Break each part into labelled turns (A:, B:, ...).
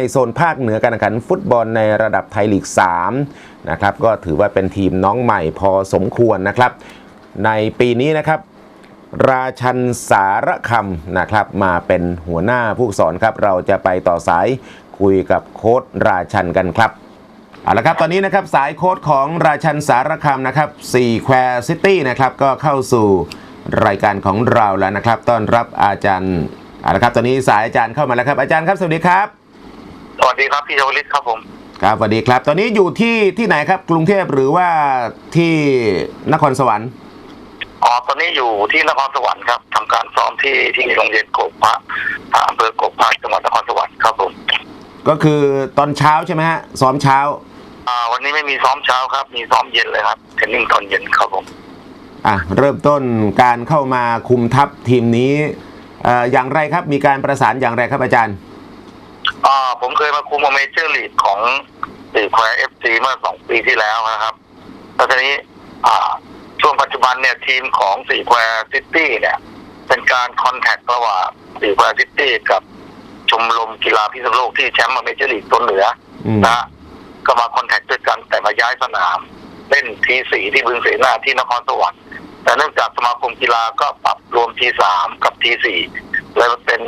A: ในโซนภาคเหนือการแข่งขันฟุตบอลในระดับไทยลีก3นะครับก็ถือว่าเป็นทีมน้องใหม่พอสมควรนะครับ ในปีนี้นะครับราชันสารคำนะครับมาเป็นหัวหน้าผู้สอนครับ เราจะไปต่อสายคุยกับโค้ดราชันกันครับเอาละครับตอนนี้นะครับสายโค้ดของราชันสารคำนะครับ4แควซิตี้นะครับก็เข้าสู่รายการของเราแล้วนะครับ ต้อนรับอาจารย์เอาละครับตอนนี้สายอาจารย์เข้ามาแล้วครับอาจารย์ครับสวัสดีครับ
B: สวัสดีครับพี่ชวลิตครับผม
A: ครับสวัสดีครับ ตอนนี้อยู่ที่ที่ไหนครับ กรุงเทพหรือว่าที่นครสวรรค์
B: อ๋อตอนนี้อยู่ที่นครสวรรค์ครับทำการซ้อมที่ที่โรงเรียนโกกพระอ่าอำเภอโกกพระจังหวัดนครสวรรค์ครับผม
A: ก็คือตอนเช้าใช่ไหมฮะซ้อมเช้า
B: อ่าวันนี้ไม่มีซ้อมเช้าครับ มีซ้อมเย็นเลยครับเทรนนิ่งตอนเย็นครับผม
A: อะเริ่มต้นการเข้ามาคุมทัพทีมนี้เอ่ออย่างไรครับมีการประสานอย่างไรครับอาจารย์
B: อ่าผมเคยมาคุมเมเจอร์ลีกของสีแควร์เอฟซีเมื่อสองปีที่แล้วนะครับแล้วทีนี้อ่าช่วงปัจจุบันเนี่ยทีมของสีแควร์ซิตี้เนี่ย เป็นการคอนแทคระหว่างสีแควร์ซิตี้กับชมรมกีฬาพิษณุโลกที่แชมป์เมเจอร์ลีกต้นเหนือ
A: อืม
B: นะฮะก็มาคอนแทคด้วยกันแต่มาย้ายสนาม เล่นทีสี่ที่บึงเสนาที่นครสวรรค์แต่เนื่องจากสมาคมกีฬาก็ปรับรวมทีสามกับทีสี่เลยมาเป็น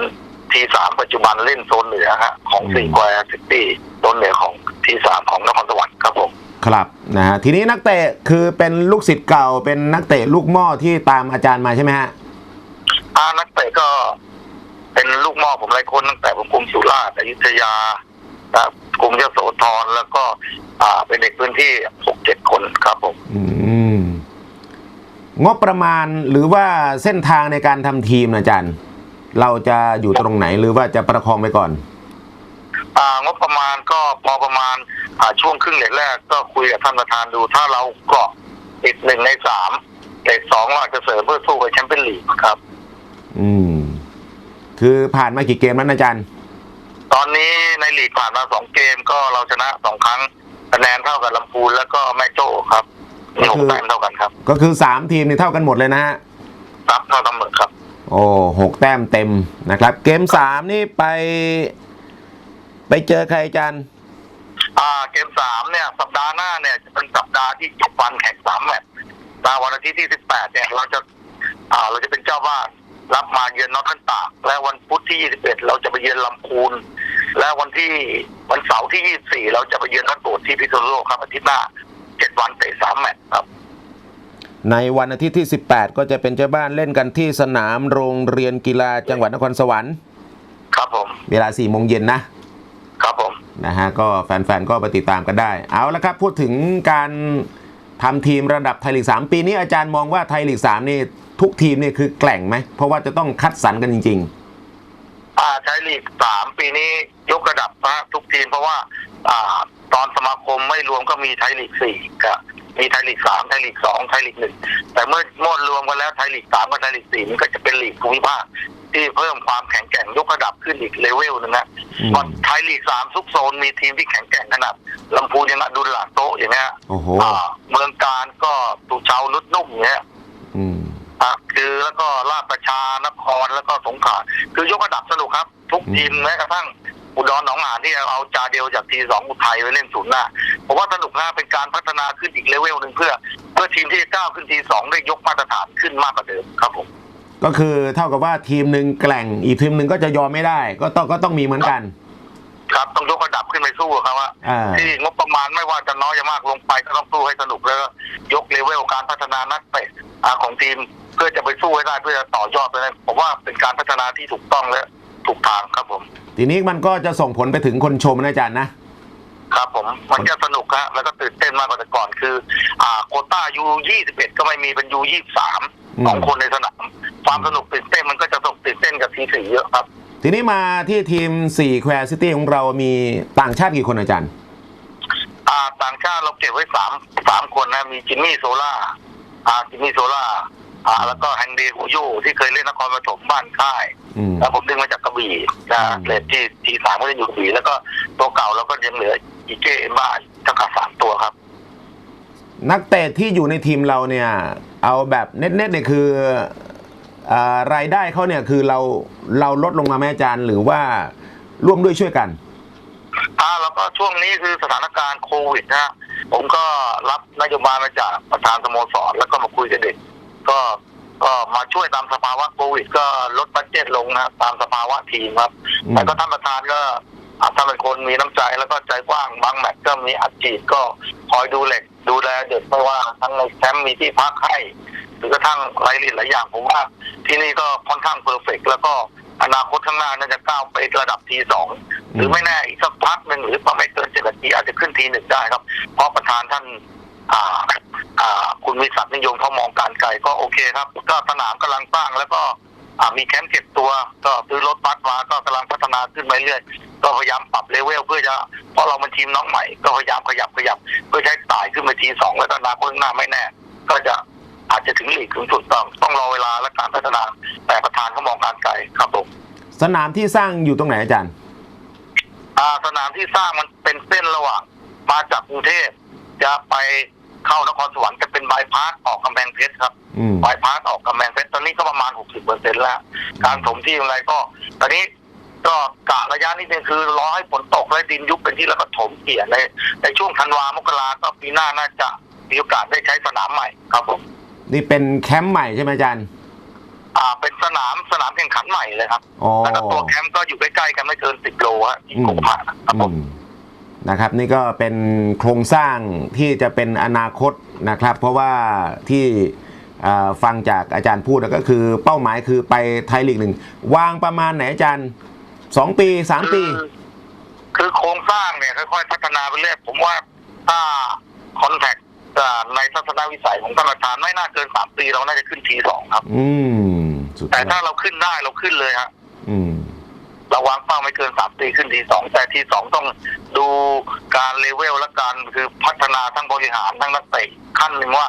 B: ทีสามปัจจุบันเล่นโซนเหนือฮะของสี่แควร์ซิตี้โซนเหนือของทีสามของนครสวรรค์ครับผม
A: ครับนะฮะทีนี้นักเตะคือเป็นลูกศิษย์เก่า เป็นนักเตะลูกหม้อที่ตามอาจารย์มาใช่ไหมฮะ
B: อานักเตะก็เป็นลูกหม้อผมหลายคนตั้งแต่ผมคุมสุราษฎร์อยุธยานะครับคุมยโสธรแล้วก็ อ่าเป็นเด็กพื้นที่หกเจ็ดคนครับผม
A: อืมงบประมาณหรือว่าเส้นทางในการทำทีมนะอาจารย์ เราจะอยู่ตรงไหนหรือว่าจะประคองไปก่อน
B: อ่างบประมาณก็พอประมาณอ่าช่วงครึ่งเลทแรกก็คุยกับท่านประธานดู ถ้าเราเกาะติดหนึ่งในสามเลทสองเราอาจจะเสริมเพื่อสู้กับแชมเปี้ยนลีกครับ
A: อืม คือผ่านมากี่เกมแล้วนะอาจารย์
B: ตอนนี้ในลีกผ่านมาสองเกมก็เราชนะสองครั้งคะแนนเท่ากับลำพูนแล้วก็แม่โจ้ครับมีหกแต้มเท่ากันครับ
A: ก็คือสามทีมนี่เท่ากันหมดเลยนะฮะ
B: รับเท่าเสมอครับ
A: โอ้หกแต้มเต็มนะครับ เกมสามนี่ไป ไปเจอใครจารย์
B: อ่าเกมสามเนี่ย สัปดาห์หน้าเนี่ยจะเป็นสัปดาห์ที่จบวันแข่งสามแมตช์ตาวันอาทิตย์ที่สิบแปดเนี่ยเราจะอ่าเราจะเป็นเจ้าบ้านรับมาเยือนนอตทันตากและวันพุธที่ยี่สิบเอ็ดเราจะไปเยือนลำพูน และวันที่วันเสาร์ที่ยี่สี่เราจะไปเยือนนัดโบดที่พิษณุโลกครับอาทิตย์หน้าเจ็ดวันเตะสามแมตช์ครับ
A: ในวันอาทิตย์ที่ 18 ก็จะเป็นเจ้าบ้านเล่นกันที่สนามโรงเรียนกีฬาจังหวัดนครสวรรค์
B: ครับผม
A: เวลา4โมงเย็นนะ
B: ครับผม
A: นะฮะ ก็แฟนๆ ก็ไปติดตามกันได้ เอาละครับ พูดถึงการทำทีมระดับไทยลีก 3 ปีนี้อาจารย์มองว่าไทยลีก 3 นี่ทุกทีมนี่คือแกล่งไหม เพราะว่าจะต้องคัดสรรกันจริง
B: อ่าใช้ลีกสามปีนี้ยกระดับนะทุกทีมเพราะว่า อ่า ตอนสมาคมไม่รวมก็มีไทยลีกสี่กับ มีไทยลีกสามไทยลีกสองไทยลีกหนึ่งแต่เมื่อมวดรวมกันแล้วไทยลีกสามกับไทยลีกสี่มันก็จะเป็นลีกภูมิภาคที่เพิ่มความแข็งแกร่งยกระดับขึ้นอีกเลเวลหนึงนะ
A: อืม
B: ก็ไทยลีกสามทุกโซนมีทีมที่แข็งแกร่งขนาดลำพูนยังอดุลหลาโตะอย่างเงี้ย
A: ๆโอ้โห
B: อ่าเมืองการก็ตุเชานุดนุ่มอย่างเงี้ย
A: อืม
B: อะคือแล้วก็ราชประชานครแล้วก็สงขลาคือยกระดับสนุกครับ ทุกทีมแม้กระทั่ง อุดรหนองหานที่เอาจาเดียวจากทีสองอุทัยไปเล่นศูนย์หน้าผมว่าสนุกนะเป็นการพัฒนาขึ้นอีกเลเวลหนึ่งเพื่อ เพื่อทีมที่จะก้าวขึ้นทีสองได้ยกมาตรฐานขึ้นมากกว่าเดิมครับผม
A: ก็คือเท่ากับว่าทีมหนึ่งแกล่งอีกทีมหนึ่งก็จะยอมไม่ได้ ก็ต้องก็ต้องมีเหมือนกัน
B: ครับต้องยกระดับขึ้นไปสู้ครับว่า
A: อ่า
B: ที่งบประมาณไม่ว่าจะน้อยจะมากลงไปก็ต้องสู้ให้สนุกแล้วก็ยกเลเวลการพัฒนานักเตะอ่าของทีมเพื่อจะไปสู้ให้ได้เพื่อจะต่อยอดไปได้ผมว่าเป็นการพัฒนาที่ถูกต้องและถูกทางครับผม
A: ทีนี้มันก็จะส่งผลไปถึงคนชมนะอาจารย์นะ
B: ครับผมมันจะสนุกฮะแล้วก็ตื่นเต้นมากกว่าแต่ก่อนคือ อ่าโควต้ายูยี่สิบเอ็ดก็ไม่มีเป็นยูยี่สาม
A: อืม
B: ของคนในสนามความสนุกตื่นเต้นมันก็จะสนุกตื่นเต้นกับทีสี่เยอะครับ
A: ทีนี้มาที่ทีม4แควร์ซิตี้ของเรามีต่างชาติกี่คนอาจารย์
B: อ่าต่างชาติเราเก็บไว้สามสามคนนะมีจิมมี่โซล่าอ่าจิมมี่โซล่า อ่าแล้วก็แฮงเดฮูโยที่เคยเล่นนครปฐมบ้านค่าย
A: อืม
B: แล้วผมดึงมาจากกระบี่นะ
A: อืม
B: เลทที่ทีสามก็จะอยู่กระบี่แล้วก็ตัวเก่าเราก็ยังเหลืออีเจเอ็มบ้าทั้งขาดสามตัวครับ
A: นักเตะที่อยู่ในทีมเราเนี่ย เอาแบบเน็ตๆเนี่ยคืออารายได้เขาเนี่ยคือเราเราลดลงมาไหมอาจารย์ หรือว่าร่วมด้วยช่วยกัน
B: อ่าแล้วก็ช่วงนี้คือสถานการณ์โควิดนะฮะผมก็รับนโยบายมาจากประธานสโมสรแล้วก็มาคุยกับเด็ก ก็ก็มาช่วยตามสภาวะโควิด ก็ลดบัตเจ็ตลงนะตามสภาวะทีมครับ
A: อืม
B: แต่ก็ท่านประธานก็อ่าท่านเป็นคนมีน้ำใจแล้วก็ใจกว้างบางแมตช์ก็มีอัดฉีดก็คอยดูเหล็กดูแลเด็กไม่ว่าทั้งในแคมป์มีที่พักให้หรือกระทั่งรายละเอียดหลายอย่างผมว่า ที่นี่ก็ค่อนข้างเพอร์เฟกแล้วก็อนาคตข้างหน้าน่าจะก้าวไประดับทีสองหรือไม่แน่อีกสักพักหนึ่งหรือประมาณเกินเจ็ดนาทีอาจจะขึ้นทีหนึ่งได้ครับ เพราะประธานท่าน อ่าอ่าคุณวิศักดิ์นิยมเขามองการไกลก็โอเคครับ ก็สนามกำลังสร้างแล้วก็อ่ามีแคมป์เก็บตัว ก็ซื้อรถบัสมาก็กำลังพัฒนาขึ้นไปเรื่อยก็พยายามปรับเลเวลเพื่อจะเพราะเราเป็นทีมน้องใหม่ ก็พยายามขยับขยับ เพื่อใช้ไต่ขึ้นไปทีสองแล้วก็อนาคตข้างหน้าไม่แน่ ก็จะอาจจะถึงลีกถึงสุดต้องต้องรอเวลาและการพัฒนาแต่ประธานเขามองการไกลครับผม
A: สนามที่สร้างอยู่ตรงไหนอาจารย์
B: อ่าสนามที่สร้างมันเป็นเส้นระหว่างมาจากกรุงเทพ จะไปเข้านครสวรรค์จะเป็นบายพาสออกกำแพงเพชรครับ
A: อืม
B: บายพาสออกกำแพงเพชรตอนนี้ก็ประมาณ60เปอร์เซ็นต์แล้ว การถมที่อะไรก็ ตอนนี้ก็กะระยะนิดนึงคือรอให้ฝนตกและดินยุบเป็นที่แล้วก็ถมเกลี่ยในในช่วงธันวามกราก็ปีหน้าน่าจะมีโอกาสได้ใช้สนามใหม่ครับผม
A: นี่เป็นแคมป์ใหม่ใช่ไหมอาจารย์
B: อ่าเป็นสนามสนามแข่งขันใหม่เลยครับ
A: อ๋อ
B: แล้วก็ตัวแคมป์ก็อยู่ใกล้ๆกันไม่เกิน10โลฮะที่กรุงผ่าครับผม
A: อืม นะครับนี่ก็เป็นโครงสร้างที่จะเป็นอนาคตนะครับ เพราะว่าที่อ่าฟังจากอาจารย์พูดก็คือเป้าหมายคือไปไทยลีกหนึ่งวางประมาณไหนอาจารย์สองปีสามปี
B: คือคือโครงสร้างเนี่ยค่อยๆพัฒนาไปเรื่อยผมว่าถ้าคอนแทคในทัศนวิสัยของท่านประธานไม่น่าเกินสามปีเราน่าจะขึ้นทีสองครับ
A: อืมสุดย
B: แต่
A: อ
B: ถ้า
A: ด
B: เราขึ้นได้เราขึ้นเลยฮะ
A: อืม
B: เราวางเป้าไม่เกินสามปีขึ้นทีสองแต่ทีสองต้องดูการเลเวลและการคือพัฒนาทั้งบริหารทั้งนักเตะขั้นหนึ่งว่า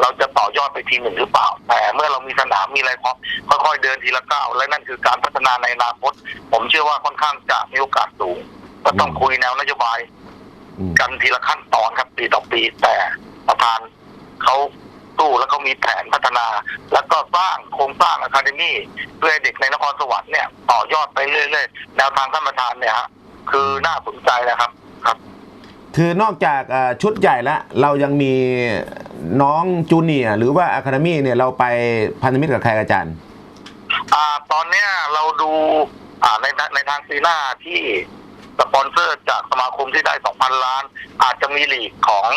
B: เราจะต่อยอดไปทีหนึ่งหรือเปล่า แต่เมื่อเรามีสนามมีอะไรพร้อมค่อยๆเดินทีละก้าวและนั่นคือการพัฒนาในอนาคต ผมเชื่อว่าค่อนข้างจะมีโอกาสสูงก็ต้องคุยแนวนโยบายกันทีละขั้นตอนครับปีต่อปี แต่ประธานเขาตู้แล้วเขามีแผนพัฒนา แล้วก็สร้างโครงสร้างอะคาเดมี่เพื่อเด็กในนครสวรรค์เนี่ย ต่อยอดไปเรื่อยๆแนวทางท่านประธานเนี่ยฮะคือน่าสนใจนะครับครับ
A: คือนอกจากเอ่อชุดใหญ่แล้วเรายังมีน้องจูเนียร์หรือว่าอะคาเดมี่เนี่ยเราไปพันธมิตรกับใครอาจารย์
B: อ่าตอนเนี้ยเราดูอ่าในในทางซีหน้าที่สปอนเซอร์จากสมาคมที่ได้ 2,000 ล้าน อาจจะมีลีกของ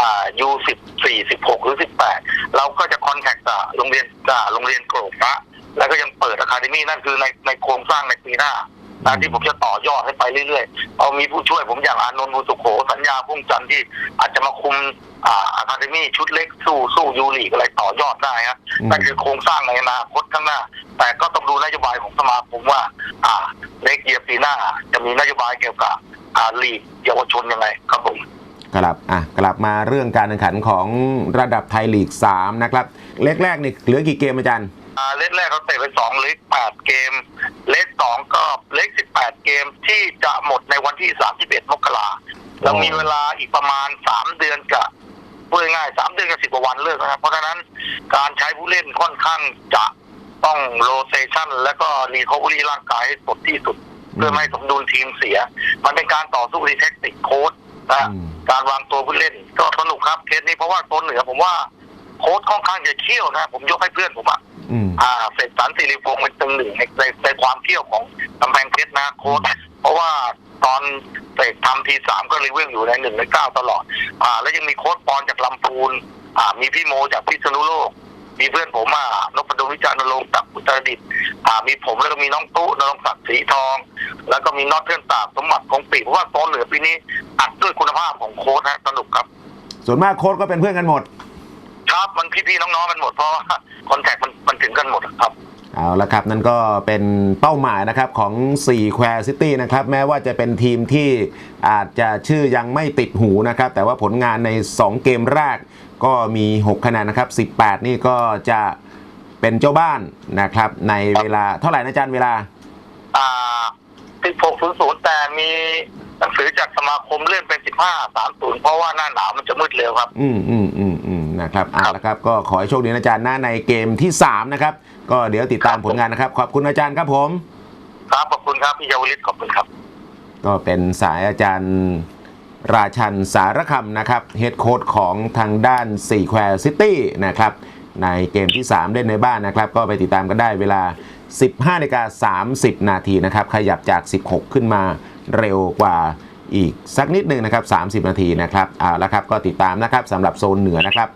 B: อ่า U10 4 16หรือ18เราก็จะคอนแทคกับโรงเรียนกับโรงเรียนโกรกพระ แล้วก็ยังเปิดอะคาเดมี่นั่นคือในในโครงสร้างในปีหน้านะที่ผมจะต่อยอดให้ไปเรื่อยๆเอามีผู้ช่วยผมอย่างอานนท์บุสุโขสัญญาพุ่งจันทร์ที่อาจจะมาคุมอ่าอะคาเดมี่ชุดเล็กสู้สู้ยูลีกอะไรต่อยอดได้ฮะ
A: อืม
B: นั่นคือโครงสร้างในอนาคตข้างหน้า แต่ก็ต้องดูนโยบายของสมาคมว่า อ่าในเกียร์ปีหน้า จะมีนโยบายเกี่ยวกับอ่าลีกเยาวชนยังไงครับผม
A: กลับอะกลับมาเรื่องการแข่งขันของระดับไทยลีก 3 นะครับ เล็กแรกนี่เหลือกี่เกมอาจารย์
B: อ่า เลขแรกเขาเตะไปสองเลขแปดเกม เลขสองก็เลขสิบแปดเกมที่จะหมดในวันที่สามสิบเอ็ดมกราเรามีเวลาอีกประมาณสามเดือนกับพูดง่ายๆสามเดือนกับสิบกว่าวันเลิกนะครับ เพราะฉะนั้นการใช้ผู้เล่นค่อนข้างจะต้องโรเ t ชันแล้วก็รีคอ v ว r y ร่างกายให้สดที่สุด เพื่อไม่ให้สมดุลทีมเสีย มันเป็นการต่อสู้ที่เทคนิคโค้ดนะ
A: อืม
B: การวางตัวผู้เล่นก็สนุกครับเคสนี้เพราะว่าโซนเหนือผมว่าโค้ดค่อนข้างจะเขี้ยวนะ ผมยกให้เพื่อนผมอะ
A: อืม
B: อ่าเสกสรรสิริพงศ์เป็นตึงหนึ่งในในในความเขี้ยวของกำแพงเพชรนะโค้ดเพราะว่าตอนเสกทำทีสามก็รีเวลอยู่ในหนึ่งในเก้าตลอด อ่า แล้วยังมีโค้ดปอนจากลำพูน อ่า มีพี่โมจากพิษณุโลก มีเพื่อนผมอะนพดลวิจารณรงค์จากอุตรดิตถ์อ่า มีผมแล้วก็มีน้องตู้นรงศักดิ์ศรีทอง แล้วก็มีน็อตเพื่อนตากสมบัติของปีเพราะว่าโซนเหนือปีนี้อัดด้วยคุณภาพของโค้ดฮะสนุกครับ
A: ส่วนมากโค้ชก็เป็นเพื่อนกันหมด
B: ครับมันพี่ๆน้องๆกันหมดเพราะว่าคอนแทคมันมันถึงกัน หมดครับ
A: เอาละครับ นั่นก็เป็นเป้าหมายนะครับของ4แควร์ซิตี้นะครับ แม้ว่าจะเป็นทีมที่อาจจะชื่อยังไม่ติดหูนะครับ แต่ว่าผลงานใน 2 เกมแรกก็มี 6 คะแนนนะครับ 18 นี่ก็จะเป็นเจ้าบ้านนะครับ ในเวลาเท่าไหร่นะอาจารย์เวลา
B: อ่า1600แต่มีหนังสือจากสมาคมเลื่อนเป็น1530เพราะว่าหน้าหนาวมันจะมืดเร็วครับ
A: อืมอืมอืมอืม นะครับเอาละครับก็ขอให้โชคดีนะอาจารย์นะในเกมที่ 3 นะครับ ก็เดี๋ยวติดตามผลงานนะครับ ขอบคุณอาจารย์ครับผม
B: ครับขอบคุณครับพี่เยาวลิศขอบคุณครับ
A: ก็เป็นสายอาจารย์ราชันสารคำนะครับเฮดโค้ชของทางด้านสี่แควร์ซิตี้นะครับในเกมที่ 3 เล่นในบ้านนะครับ ก็ไปติดตามกันได้เวลา 15นาฬิกา30 นาทีนะครับ ขยับจาก 16 ขึ้นมาเร็วกว่า อีกสักนิดหนึ่งนะครับ 30 นาทีนะครับเอาละครับก็ติดตามนะครับสำหรับโซนเหนือนะครับ